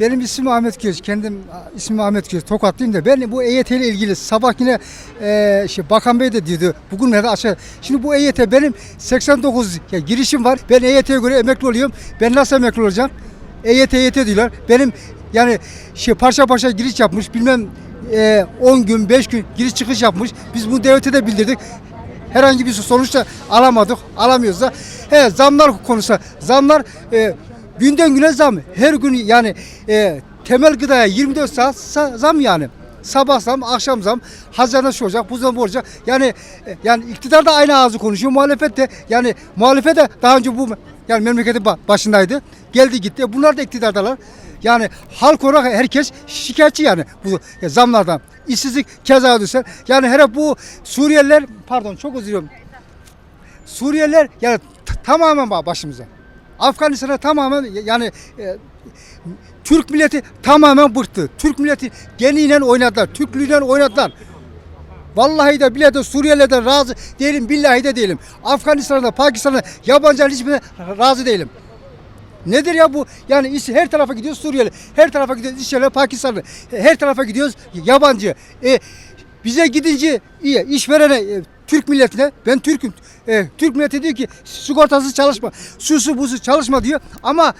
Benim ismim Ahmet Göz. Kendim ismim Ahmet Göz. Tokatlıyım da ben bu EYT ile ilgili sabah yine e, şey, Bakan Bey de diyordu. Bugün nerede aşağı. Şimdi bu EYT benim 89 ya, girişim var. Ben EYT'ye göre emekli oluyorum. Ben nasıl emekli olacağım? EYT EYT diyorlar. Benim yani şey parça parça giriş yapmış. Bilmem e, 10 gün 5 gün giriş çıkış yapmış. Biz bu devlete de bildirdik. Herhangi bir sonuçta alamadık. Alamıyoruz da. He, zamlar konusu. Zamlar e, günden güne zam. Her gün yani e, temel gıdaya 24 saat sa- zam yani. Sabah zam, akşam zam, hazine şu olacak, bu zam bu olacak. Yani e, yani iktidar da aynı ağzı konuşuyor, muhalefet de yani muhalefet de daha önce bu yani memleketin ba- başındaydı. Geldi gitti. Bunlar da iktidardalar. Yani halk olarak herkes şikayetçi yani bu ya, zamlardan. İşsizlik keza düşer. Yani her bu Suriyeliler pardon çok özür diliyorum. Suriyeliler yani tamamen ba- başımıza. Afganistan'a tamamen yani e, Türk milleti tamamen bıktı. Türk milleti geniyle oynadılar. Türklüğüyle oynadılar. Vallahi de bile de Suriyelilerden razı değilim. Billahi de değilim. Afganistan'da, Pakistan'da yabancıların hiçbirine razı değilim. Nedir ya bu? Yani her tarafa gidiyoruz Suriyeli, her tarafa gidiyoruz İsrail'e, Pakistanlı, her tarafa gidiyoruz yabancı. E, bize gidince iyi, işverene, e, Türk milletine, ben Türk'üm. E, Türk milleti diyor ki sigortasız çalışma, şusu busu çalışma diyor. Ama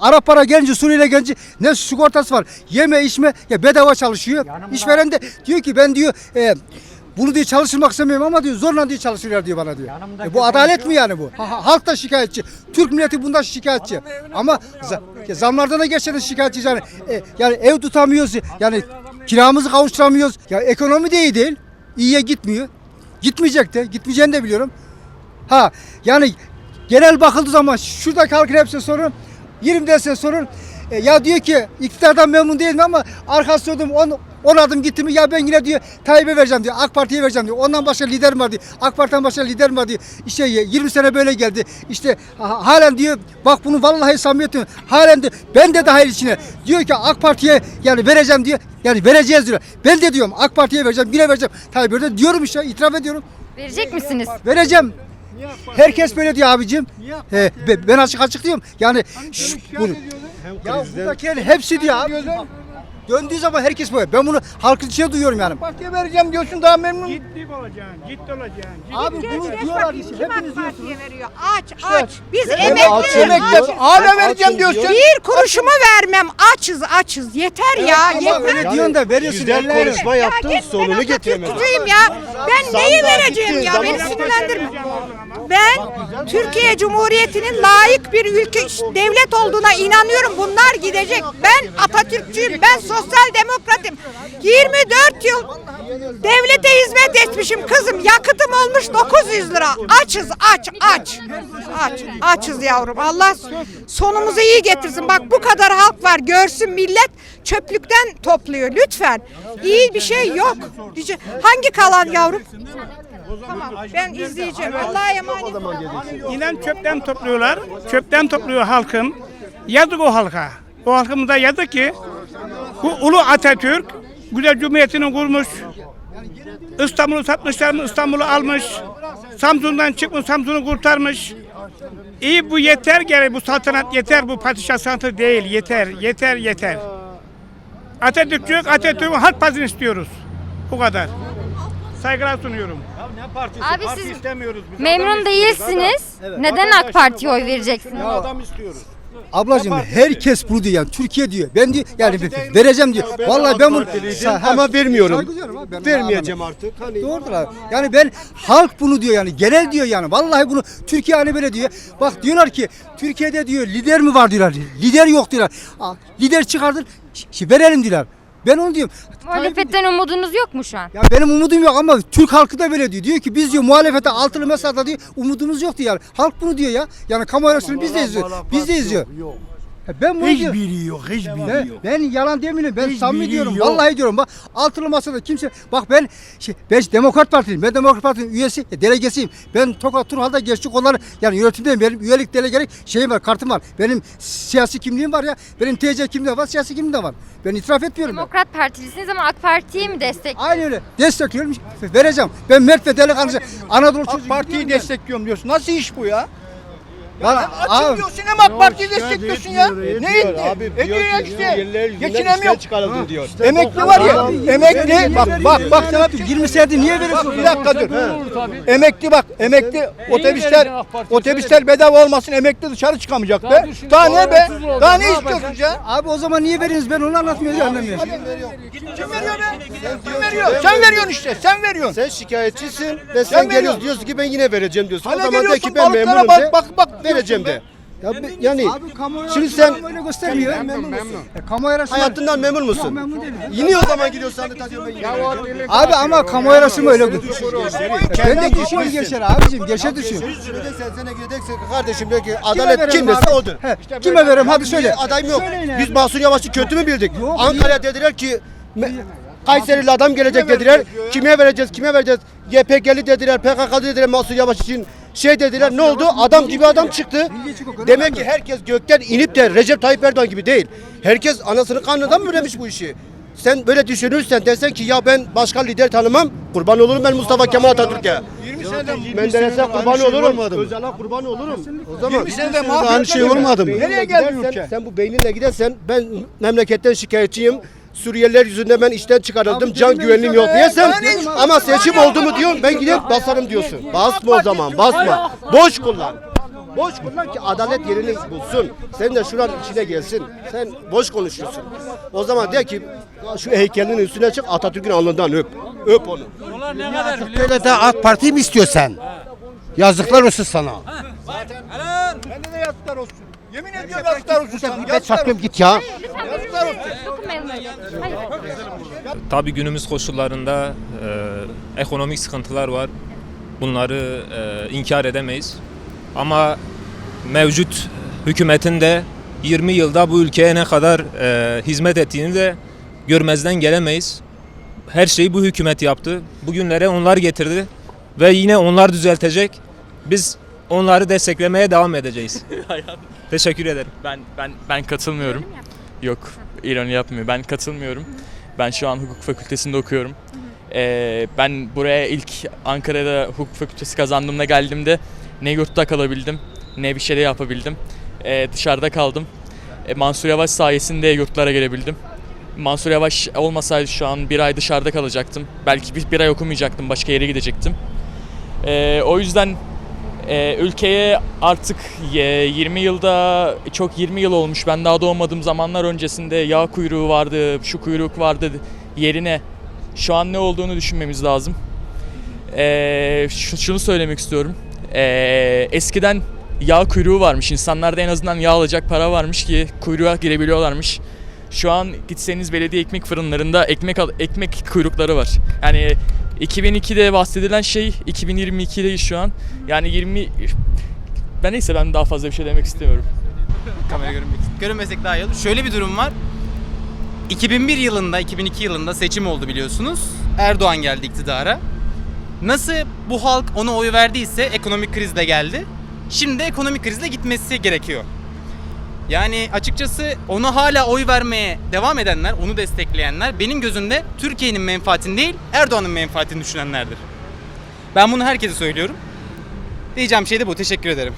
Arap para gelince, Suriyeli gelince ne sigortası var, yeme içme, ya bedava çalışıyor. İşveren de diyor ki ben diyor, e, bunu diye çalıştırmak istemiyorum ama diyor zorla diye çalışıyorlar diyor bana diyor. E, bu adalet mi yani bu? Ha- ha- halk da şikayetçi. Türk milleti bundan şikayetçi. Ama za- zamlardan da gerçekten şikayetçi yani. E, yani ev tutamıyoruz. Yani kiramızı kavuşturamıyoruz. Ya ekonomi de iyi değil. İyiye gitmiyor. Gitmeyecek de. Gitmeyeceğini de biliyorum. Ha yani genel bakıldığı zaman şuradaki halkın hepsine sorun. 20 desene sorun. E, ya diyor ki iktidardan memnun değilim ama arkası döndüm 10 10 adım gitti mi ya ben yine diyor Tayyip'e vereceğim diyor. AK Parti'ye vereceğim diyor. Ondan başka liderim var diyor. AK Parti'den başka liderim var diyor. İşte 20 sene böyle geldi. İşte ha- halen diyor bak bunu vallahi samimiyetim. Halen de ben de dahil içine. Diyor ki AK Parti'ye yani vereceğim diyor. Yani vereceğiz diyor. Ben de diyorum AK Parti'ye vereceğim. Yine vereceğim. Tayyip'e de diyorum işte itiraf ediyorum. Verecek misiniz? Vereceğim. Herkes böyle diyor abicim. He, be- ben açık açık diyorum. Yani şş, bunu. Ya buradakilerin hepsi diyor abi. Döndüğü zaman herkes böyle. Ben bunu halkın içine duyuyorum yani. Partiye vereceğim diyorsun daha memnun. Ciddi olacaksın, ciddi olacaksın. Ciddi. Abi bunu diyorlar işte. Kim Hepiniz AK diyorsunuz. Parti'ye veriyor? Aç aç. Biz emekliyiz. emekli. aç. Hala vereceğim diyorsun. Bir kuruşumu vermem. Açız açız. Yeter ya. Ama yeter. öyle diyorsun da veriyorsun. Güzel ellerine. konuşma yaptın git, sonunu ben getiremedin. Atatürkçüyüm ya. Ben neyi Sandığa vereceğim gittiğin ya? Beni zaman- sinirlendirme. Ben Türkiye Cumhuriyeti'nin layık bir ülke devlet olduğuna inanıyorum. Bunlar gidecek. Ben Atatürkçüyüm. Ben sosyal demokratım. 24 yıl devlete hizmet etmişim kızım. Yakıtım olmuş 900 lira. Açız aç aç. Aç açız yavrum. Allah sonumuzu iyi getirsin. Bak bu kadar halk var. Görsün millet çöplükten topluyor lütfen. İyi bir şey yok. Hangi kalan yavrum? Tamam ben izleyeceğim. Allah'a emanet olun. İnan çöpten topluyorlar. Çöpten topluyor halkım. Yazık o halka. O halkımıza yazık ki bu ulu Atatürk güzel cumhuriyetini kurmuş. İstanbul'u satmışlar mı İstanbul'u almış. Samsun'dan çıkmış Samsun'u kurtarmış. İyi bu yeter gene bu saltanat yeter bu padişah saltanatı değil yeter yeter yeter. Atatürkçü Atatürk'ün halk partisini istiyoruz. Bu kadar. Saygılar sunuyorum. Abi siz memnun değilsiniz. Neden AK Parti'ye oy vereceksiniz? Adam istiyoruz. Ablacığım herkes bunu diyor yani Türkiye diyor. Ben diyor yani vereceğim diyor. Vallahi ben bunu Sa- ha, ama vermiyorum. ben Vermeyeceğim artık. Hani Doğrudur abi. Yani ben halk bunu diyor yani genel diyor yani. Vallahi bunu Türkiye hani böyle diyor. Bak diyorlar ki Türkiye'de diyor lider mi var diyorlar. Lider yok diyorlar. Lider çıkardır verelim diyorlar. Ben onu diyorum. Muhalefetten umudunuz yok mu şu an? Ya benim umudum yok ama Türk halkı da böyle diyor. Diyor ki biz diyor muhalefete altılı mesada diyor umudumuz yok diyor yani. Halk bunu diyor ya. Yani kamu arasını biz de izliyor. Biz de izliyor. Ha, Ben bunu diyorum. Hiçbiri yok, hiçbiri Ben, yok. ben yalan demiyorum. Ben Hiç samimi diyorum. yok. Vallahi diyorum. Bak altılı masada kimse bak ben şey, ben Demokrat Partiliyim. Ben Demokrat Parti'nin üyesi, e, delegesiyim. Ben Tokat Turhal'da gençlik kolları yani yönetimdeyim. Benim üyelik delegelik şeyim var, kartım var. Benim siyasi kimliğim var ya. Benim TC kimliğim var, siyasi kimliğim de var. Ben itiraf etmiyorum. ben. Demokrat Partilisiniz ama AK Parti'yi mi destek? Aynen öyle. Destekliyorum. Vereceğim. Ben Mert ve delikanlı Anadolu çocuğu. AK Parti'yi destekliyorum diyorsun. Nasıl iş bu ya? Bana Açım abi diyorsun ama AK Parti'yi destekliyorsun ya. Ne etti? Abi Ediyor ya işte. Geçinemiyor. çıkarıldı diyor. Emekli var ya. Emekli bak bak bak sana bir 20 senedir niye veriyorsun? Bir dakika dur. Emekli bak, emekli otobüsler otobüsler bedava olmasın, emekli dışarı çıkamayacak be. Daha ne be? Daha ne istiyorsunuz ya? Abi o zaman niye veriyorsunuz? Ben onu anlatmıyorum anlamıyorum. Kim veriyor be? Kim veriyor? Sen veriyorsun işte, sen veriyorsun. Sen şikayetçisin ve sen, geliyorsun diyorsun ki ben yine vereceğim diyorsun. O zaman de ki ben bak, de. bak, bak vereceğim de. Ya be- yani Abi şimdi sen öyle göstermiyor. Memnun musun? Kamu arasında hayatından memnun musun? memnun değilim. Yine o zaman gidiyorsun sandık. Abi ama kamu arasında öyle Ben de işimizsin. geçer abicim. Geçe düşüyor. Sene gideceksin kardeşim de ki adalet kim dese odur. He, Kime veririm hadi söyle. Adayım yok. Söyleyin abi. Biz Mahsur Yavaş'ı kötü mü bildik? Yok, Ankara'ya dediler ki me- Kayseri'li adam gelecek dediler. Kime vereceğiz? Kime vereceğiz? YPG'li dediler, PKK'lı dediler Mahsur Yavaş için. Şey dediler ne oldu? Adam gibi adam çıktı. Demek ki herkes gökten inip de Recep Tayyip Erdoğan gibi değil. Herkes anasını karnından mı üremiş bu işi? Sen böyle düşünürsen desen ki ya ben başka lider tanımam. Kurban olurum ben Mustafa Kemal Atatürk'e. 20 seneden Menderes'e kurban olurum. Özal'a kurban olurum. O zaman 20 senede aynı mahvetmedi şey mi? olmadı mı? Nereye geldi ülke? Sen bu beyninle gidersen ben memleketten şikayetçiyim. Suriyeliler yüzünden ben işten çıkarıldım. Can güvenliğim yok diyesen ama seçim oldu mu diyorum ben gidip basarım diyorsun. Basma o zaman basma. Boş kullan. Boş kullan ki adalet yerini bulsun. Sen de şuranın içine gelsin. Sen boş konuşuyorsun. O zaman de ki şu heykelin üstüne çık Atatürk'ün alnından öp. Öp onu. Böyle de AK Parti mi istiyorsan? Yazıklar olsun sana. Bende de yazıklar olsun. Yemin ediyorum yazıklar olsun sana. Ben Yazıklar çakıyorum olsun. git ya. Dokunmayalım öyle. Hayır. Tabii günümüz koşullarında e, ekonomik sıkıntılar var. Bunları e, inkar edemeyiz. Ama mevcut hükümetin de 20 yılda bu ülkeye ne kadar e, hizmet ettiğini de görmezden gelemeyiz. Her şeyi bu hükümet yaptı. Bugünlere onlar getirdi ve yine onlar düzeltecek. Biz onları desteklemeye devam edeceğiz. Teşekkür ederim. Ben ben ben katılmıyorum. Yok, ironi yapmıyor. Ben katılmıyorum. Ben şu an hukuk fakültesinde okuyorum. Ee, ben buraya ilk Ankara'da hukuk fakültesi kazandığımda geldiğimde ne yurtta kalabildim ne bir şey de yapabildim. Ee, dışarıda kaldım. Ee, Mansur Yavaş sayesinde yurtlara gelebildim. Mansur Yavaş olmasaydı şu an bir ay dışarıda kalacaktım. Belki bir, bir ay okumayacaktım, başka yere gidecektim. Ee, o yüzden ee, ülkeye artık e, 20 yılda çok 20 yıl olmuş. Ben daha doğmadığım zamanlar öncesinde yağ kuyruğu vardı, şu kuyruk vardı yerine şu an ne olduğunu düşünmemiz lazım. Şu- şunu söylemek istiyorum. Ee, eskiden yağ kuyruğu varmış. İnsanlarda en azından yağ alacak para varmış ki kuyruğa girebiliyorlarmış. Şu an gitseniz belediye ekmek fırınlarında ekmek ekmek kuyrukları var. Yani 2002'de bahsedilen şey 2022'deyiz şu an. Yani 20 ben neyse ben daha fazla bir şey demek istemiyorum. kamera görünmek görünmesek daha iyi olur. Şöyle bir durum var. 2001 yılında, 2002 yılında seçim oldu biliyorsunuz. Erdoğan geldi iktidara. Nasıl bu halk ona oy verdiyse ekonomik kriz de geldi. Şimdi ekonomik krizle gitmesi gerekiyor. Yani açıkçası ona hala oy vermeye devam edenler, onu destekleyenler benim gözümde Türkiye'nin menfaatini değil Erdoğan'ın menfaatini düşünenlerdir. Ben bunu herkese söylüyorum. Diyeceğim şey de bu. Teşekkür ederim.